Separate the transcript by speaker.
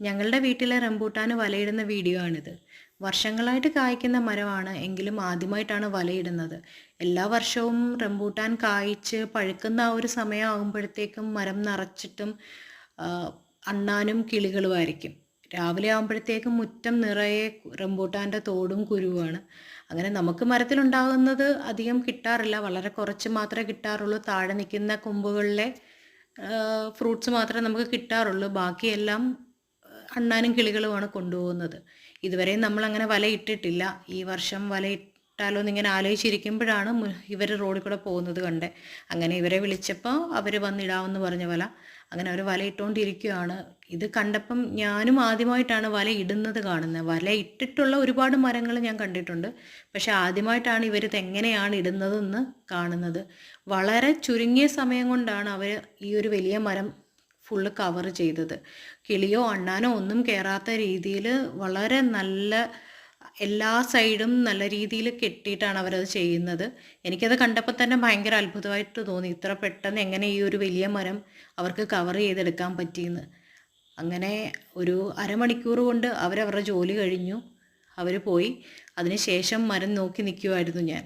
Speaker 1: ഞങ്ങളുടെ വീട്ടിലെ rambutan വലയിടുന്ന video ആണിത് വർഷങ്ങളായിട്ട് കായ്ക്കുന്ന മരമാണ് എങ്കിലും ആദ്യമായിട്ടാണ് വലയിടുന്നത്. എല്ലാ വർഷവും റംബൂട്ടാൻ കായ്ച്ച് പഴുക്കുന്ന ആ ഒരു സമയമാകുമ്പോഴത്തേക്കും മരം നിറച്ചിട്ടും അണ്ണാനും കിളികളുമായിരിക്കും രാവിലെ ആകുമ്പോഴത്തേക്കും മുറ്റം നിറയെ റംബൂട്ടാന്റെ തോടും കുരുവാണ് അങ്ങനെ നമുക്ക് മരത്തിലുണ്ടാകുന്നത് അധികം കിട്ടാറില്ല. വളരെ കുറച്ച് മാത്രമേ കിട്ടാറുള്ളൂ. താഴെ നിൽക്കുന്ന കൊമ്പുകളിലെ ഫ്രൂട്ട്സ് മാത്രമേ നമുക്ക് കിട്ടാറുള്ളൂ. ബാക്കിയെല്ലാം അണ്ണാനും കിളികളുമാണ് കൊണ്ടുപോകുന്നത്. ഇതുവരെ നമ്മൾ അങ്ങനെ വലയിട്ടിട്ടില്ല ഈ വർഷം വല ഇട്ടാലോ എന്നിങ്ങനെ ആലോചിച്ചിരിക്കുമ്പോഴാണ് ഇവർ റോഡിൽ കൂടെ പോകുന്നത് കണ്ടേ. അങ്ങനെ ഇവരെ വിളിച്ചപ്പോൾ അവർ വന്നിടാമെന്ന് പറഞ്ഞ വല. അങ്ങനെ അവർ വല ഇട്ടുകൊണ്ടിരിക്കുകയാണ് ഇത് കണ്ടപ്പം ഞാനും ആദ്യമായിട്ടാണ് വല ഇടുന്നത് കാണുന്നത് വല ഇട്ടിട്ടുള്ള ഒരുപാട് മരങ്ങൾ ഞാൻ കണ്ടിട്ടുണ്ട്. പക്ഷെ ആദ്യമായിട്ടാണ് ഇവർ ഇതെങ്ങനെയാണ് ഇടുന്നതെന്ന് കാണുന്നത്. വളരെ ചുരുങ്ങിയ സമയം കൊണ്ടാണ് അവർ ഈ ഒരു വലിയ മരം ഫുള്ള് കവർ ചെയ്തത്. കിളിയോ അണ്ണാനോ ഒന്നും കയറാത്ത രീതിയിൽ വളരെ നല്ല എല്ലാ സൈഡും നല്ല രീതിയിൽ കെട്ടിയിട്ടാണ് അവരത് ചെയ്യുന്നത്. എനിക്കത് കണ്ടപ്പോൾ തന്നെ ഭയങ്കര അത്ഭുതമായിട്ട് തോന്നി. ഇത്ര പെട്ടെന്ന് എങ്ങനെ ഈ ഒരു വലിയ മരം അവർക്ക് കവർ ചെയ്തെടുക്കാൻ പറ്റിയെന്ന്. അങ്ങനെ ഒരു അരമണിക്കൂർ കൊണ്ട് അവരവരുടെ ജോലി കഴിഞ്ഞു. അവർ പോയി. അതിനുശേഷം മരം നോക്കി നിൽക്കുമായിരുന്നു ഞാൻ.